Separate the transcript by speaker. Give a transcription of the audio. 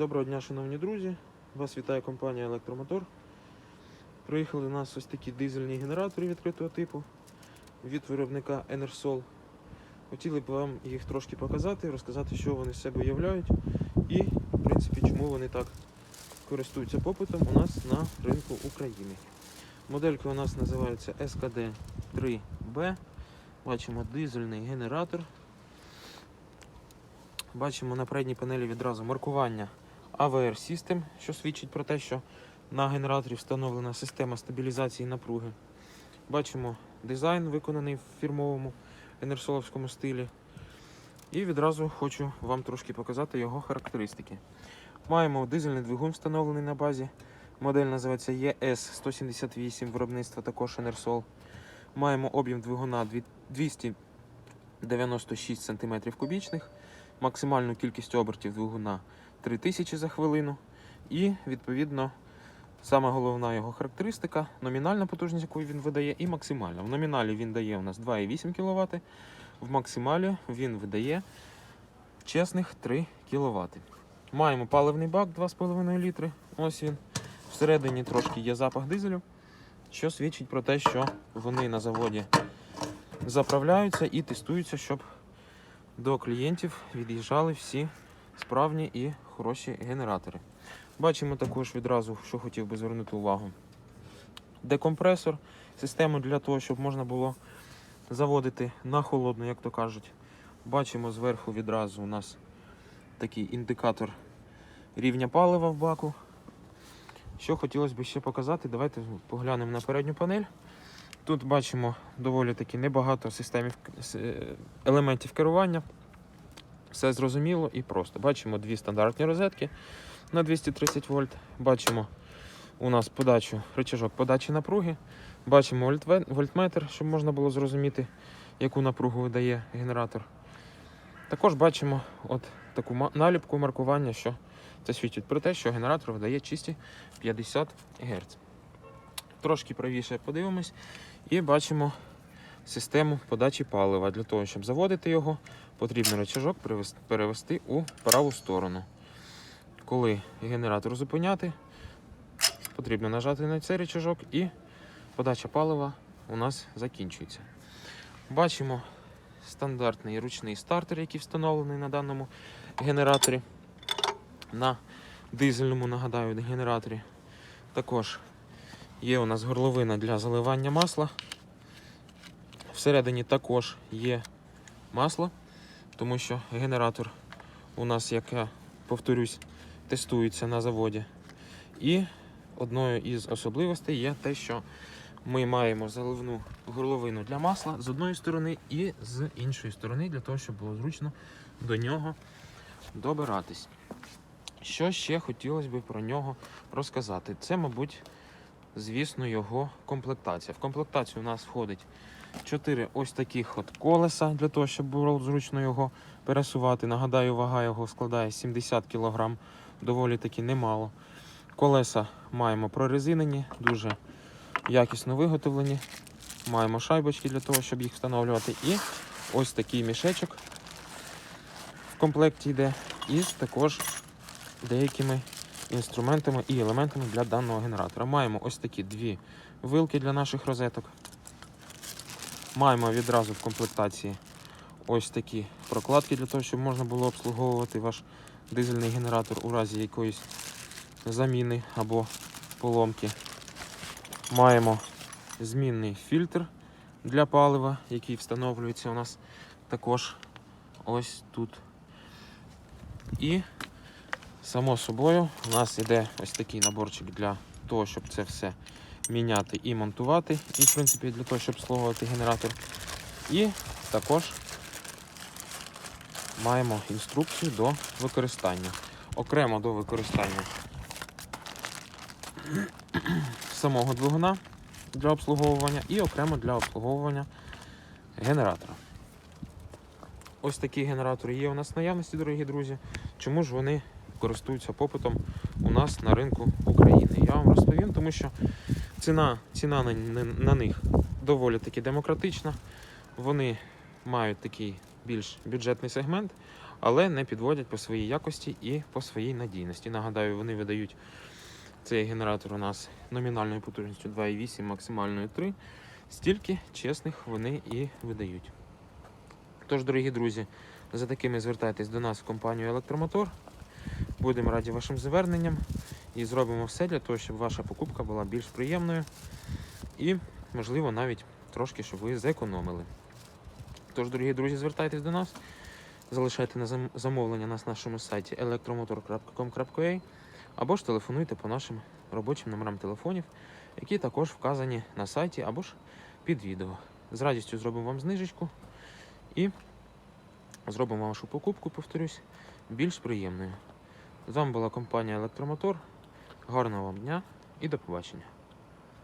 Speaker 1: Доброго дня, шановні друзі. Вас вітає компанія Електромотор. Приїхали у нас ось такі дизельні генератори відкритого типу від виробника Enersol. Хотіли б вам їх трошки показати, розказати, що вони з себе являють і, в принципі, чому вони так користуються попитом у нас на ринку України. Моделька у нас називається SKD 3B. Бачимо дизельний генератор. Бачимо на передній панелі відразу маркування AVR System, що свідчить про те, що на генераторі встановлена система стабілізації напруги. Бачимо дизайн, виконаний в фірмовому енерсоловському стилі. І відразу хочу вам трошки показати його характеристики. Маємо дизельний двигун встановлений на базі. Модель називається ES178 виробництва також Enersol. Маємо об'єм двигуна 296 см кубічних максимальну кількість обертів двигуна 3000 за хвилину. І, відповідно, сама головна його характеристика номінальна потужність, яку він видає, і максимальна. В номіналі він дає у нас 2,8 кВт, в максималі він видає чесних 3 кВт. Маємо паливний бак 2,5 літри. Ось він. Всередині трошки є запах дизелю, що свідчить про те, що вони на заводі заправляються і тестуються, щоб до клієнтів від'їжджали всі справні і хороші генератори. Бачимо також відразу, що хотів би звернути увагу. Декомпресор, систему для того, щоб можна було заводити на холодну, як то кажуть. Бачимо зверху відразу у нас такий індикатор рівня палива в баку. Що хотілося б ще показати, давайте поглянемо на передню панель. Тут бачимо доволі таки небагато системів е, елементів керування. Все зрозуміло і просто. Бачимо дві стандартні розетки на 230 вольт. Бачимо у нас подачу, рычажок подачі напруги. Бачимо вольтметр, щоб можна було зрозуміти, яку напругу видає генератор. Також бачимо от таку наліпку маркування, що це свідчить про те, що генератор видає чисті 50 Гц. Трошки правіше подивимось і бачимо систему подачі палива. Для того, щоб заводити його, потрібно рычажок перевести у праву сторону. Коли генератор зупиняти, потрібно нажати на цей рычажок і подача палива у нас закінчується. Бачимо стандартний ручний стартер, який встановлений на даному генераторі. На дизельному, нагадаю, генераторі. Також Є у нас горловина для заливання масла. Всередині також є масло, тому що генератор у нас, як я повторюсь, тестується на заводі. І одною із особливостей є те, що ми маємо заливну горловину для масла з одної сторони і з іншої сторони, для того, щоб було зручно до нього добиратись. Що ще хотілося б про нього розказати? Це, мабуть, звісно, його комплектація. В комплектацію у нас входить 4 ось таких от колеса для того, щоб було зручно його пересувати. Нагадаю, вага його складає 70 кг, доволі таки немало. Колеса маємо прорезинені, дуже якісно виготовлені. Маємо шайбочки для того, щоб їх встановлювати. І ось такий мішечок в комплекті йде із також деякими інструментами і елементами для даного генератора. Маємо ось такі дві вилки для наших розеток. Маємо відразу в комплектації ось такі прокладки для того, щоб можна було обслуговувати ваш дизельний генератор у разі якоїсь заміни або поломки. Маємо змінний фільтр для палива, який встановлюється у нас також ось тут. І Само собою, у нас іде ось такий наборчик для того, щоб це все міняти і монтувати. І, в принципі, для того, щоб обслуговувати генератор. І також маємо інструкцію до використання. Окремо до використання самого двигуна для обслуговування і окремо для обслуговування генератора. Ось такі генератори є у нас в наявності, дорогі друзі. Чому ж вони користуються попитом у нас на ринку України. Я вам розповім, тому що ціна, ціна на, на, на них доволі таки демократична. Вони мають такий більш бюджетний сегмент, але не підводять по своїй якості і по своїй надійності. Нагадаю, вони видають цей генератор у нас номінальною потужністю 2,8, максимальною 3. Стільки чесних вони і видають. Тож, дорогі друзі, за такими звертайтесь до нас в компанію Електромотор. Будемо раді вашим зверненням і зробимо все для того, щоб ваша покупка була більш приємною і, можливо, навіть трошки, щоб ви зекономили. Тож, дорогі друзі, звертайтесь до нас, залишайте на замовлення на нашому сайті electromotor.com.ua або ж телефонуйте по нашим робочим номерам телефонів, які також вказані на сайті або ж під відео. З радістю зробимо вам знижечку і зробимо вашу покупку, повторюсь, більш приємною. З вами була компанія Електромотор. Гарного вам дня і до побачення.